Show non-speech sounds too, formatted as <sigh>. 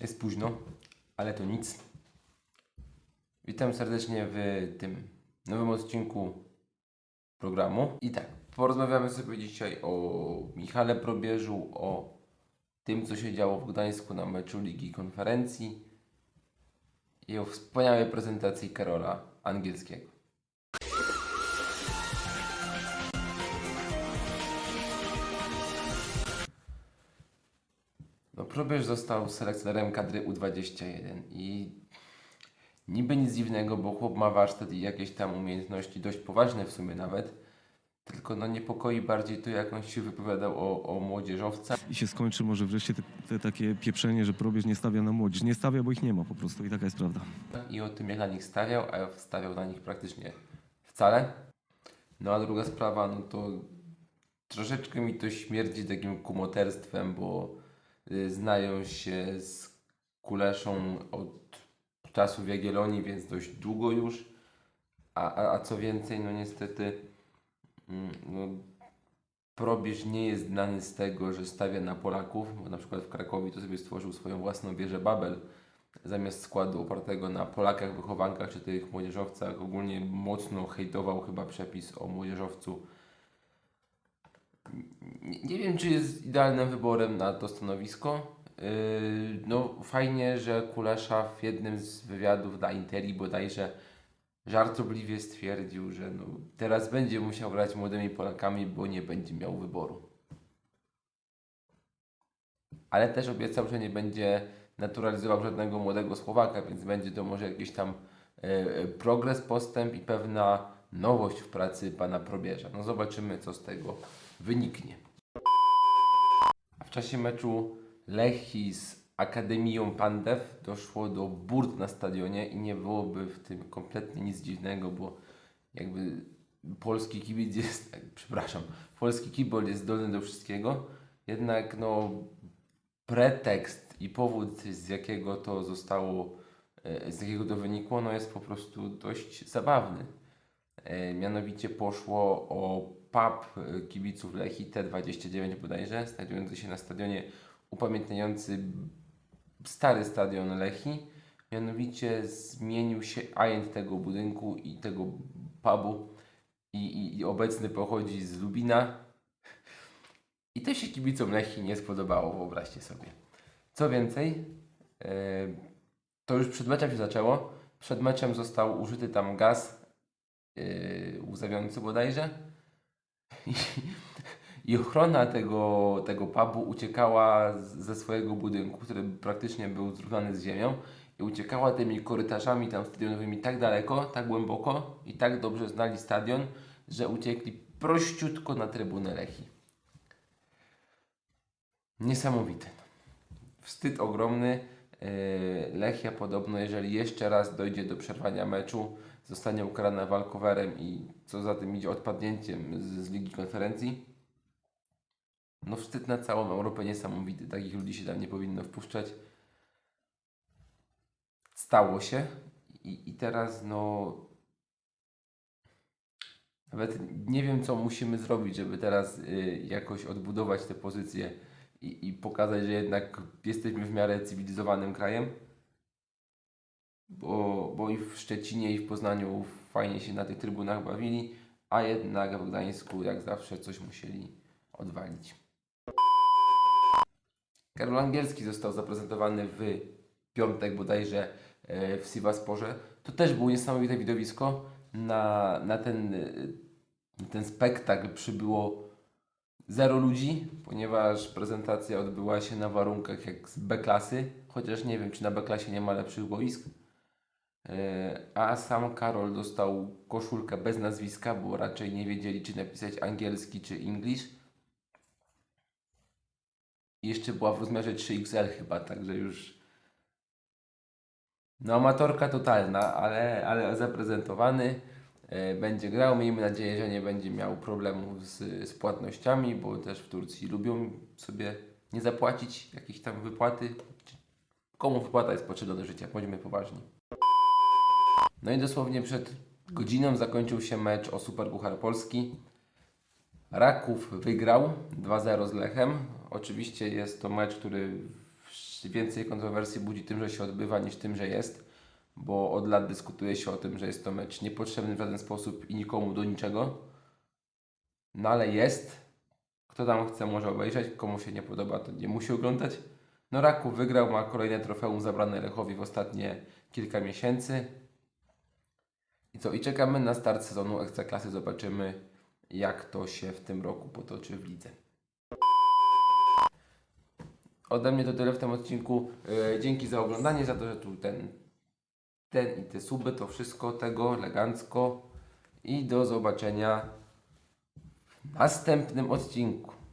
Jest późno, ale to nic. Witam serdecznie w tym nowym odcinku programu. I tak, porozmawiamy sobie dzisiaj o Michale Probierzu, o tym, co się działo w Gdańsku na meczu Ligi Konferencji i o wspaniałej prezentacji Karola Angielskiego. Probierz został selekcjonerem kadry U21 i niby nic dziwnego, bo chłop ma warsztat i jakieś tam umiejętności, dość poważne w sumie nawet. Tylko no niepokoi bardziej to, jak on się wypowiadał o, o młodzieżowcach. i się skończy może wreszcie te, te takie pieprzenie, że probierz nie stawia na młodzież. Nie stawia, bo ich nie ma po prostu i taka jest prawda. i o tym, jak na nich stawiał, a stawiał na nich praktycznie wcale. No a druga sprawa, no to troszeczkę mi to śmierdzi takim kumoterstwem, bo znają się z Kuleszą od czasów Jagiellonii, więc dość długo już. A, a, a co więcej, no niestety mm, no, Probierz nie jest znany z tego, że stawia na Polaków, bo na przykład w Krakowie to sobie stworzył swoją własną wieżę Babel, zamiast składu opartego na Polakach, wychowankach czy tych młodzieżowcach, ogólnie mocno hejtował chyba przepis o młodzieżowcu. Nie, wiem, czy jest idealnym wyborem na to stanowisko. Yy, no, fajnie, że Kulesza w jednym z wywiadów dla Interi bodajże żartobliwie stwierdził, że no, teraz będzie musiał grać młodymi Polakami, bo nie będzie miał wyboru ale też obiecał, że nie będzie naturalizował żadnego młodego Słowaka, więc będzie to może jakiś tam e, progres, postęp i pewna nowość w pracy pana Probierza. No zobaczymy, co z tego wyniknie. A w czasie meczu Lechi z Akademią Pandew doszło do burt na stadionie i nie byłoby w tym kompletnie nic dziwnego, bo jakby polski kibic jest, <laughs> przepraszam, polski kibol jest zdolny do wszystkiego, jednak no pretekst i powód, z jakiego to zostało, e, z jakiego to wynikło, no jest po prostu dość zabawny. E, Mianowicie poszło o pub e, kibiców Lechi T29 bodajże, znajdujący się na stadionie upamiętniający stary stadion Lechi. Mianowicie zmienił się ajent tego budynku i tego pubu i, i, i obecny pochodzi z Lubina, i to się kibicom Lechi nie spodobało, wyobraźcie sobie. Co więcej, e, to już przed meczem się zaczęło. Przed meczem został użyty tam gaz yy, łzawiący bodajże. I, <laughs> I ochrona tego, tego pubu uciekała ze swojego budynku, który praktycznie był zrównany z ziemią. I uciekała tymi korytarzami tam stadionowymi tak daleko, tak głęboko i tak dobrze znali stadion, że uciekli prościutko na trybunę Lechi. Niesamowite. Wstyd ogromny. Yy, Lechia podobno, jeżeli jeszcze raz dojdzie do przerwania meczu, zostanie ukarana walkowerem i co za tym idzie odpadnięciem z, z Ligi Konferencji. No wstyd na całą Europę niesamowity. Takich ludzi się tam nie powinno wpuszczać. Stało się i, i teraz no nawet nie wiem, co musimy zrobić, żeby teraz y, jakoś odbudować te pozycje i, i pokazać, że jednak jesteśmy w miarę cywilizowanym krajem. Bo, bo i w Szczecinie, i w Poznaniu fajnie się na tych trybunach bawili, a jednak w Gdańsku, jak zawsze, coś musieli odwalić. Karol Angielski został zaprezentowany w piątek bodajże e, w Sivasporze. To też było niesamowite widowisko. Na, na ten, e, ten spektakl przybyło zero ludzi, ponieważ prezentacja odbyła się na warunkach jak z B-klasy, chociaż nie wiem, czy na B-klasie nie ma lepszych boisk. E, A sam Karol dostał koszulkę bez nazwiska, bo raczej nie wiedzieli, czy napisać angielski, czy English. Jeszcze była w rozmiarze 3XL chyba, także już no amatorka totalna, ale, ale zaprezentowany. E, będzie grał. Miejmy nadzieję, że nie będzie miał problemów z, z płatnościami, bo też w Turcji lubią sobie nie zapłacić jakiejś tam wypłaty. Komu wypłata jest potrzebna do życia? Bądźmy poważni. No i dosłownie przed godziną zakończył się mecz o Superpuchar Polski. Raków wygrał 2-0 z Lechem. Oczywiście jest to mecz, który więcej kontrowersji budzi tym, że się odbywa, niż tym, że jest, bo od lat dyskutuje się o tym, że jest to mecz niepotrzebny w żaden sposób i nikomu do niczego. No ale jest. Kto tam chce, może obejrzeć. Komu się nie podoba, to nie musi oglądać. No Raków wygrał, ma kolejne trofeum zabrane Lechowi w ostatnie kilka miesięcy. I co? I czekamy na start sezonu Ekstraklasy. Zobaczymy, jak to się w tym roku potoczy w lidze. Ode mnie to tyle w tym odcinku. E, dzięki za oglądanie, za to, że tu ten, ten i te suby, to wszystko tego elegancko. I do zobaczenia w następnym odcinku.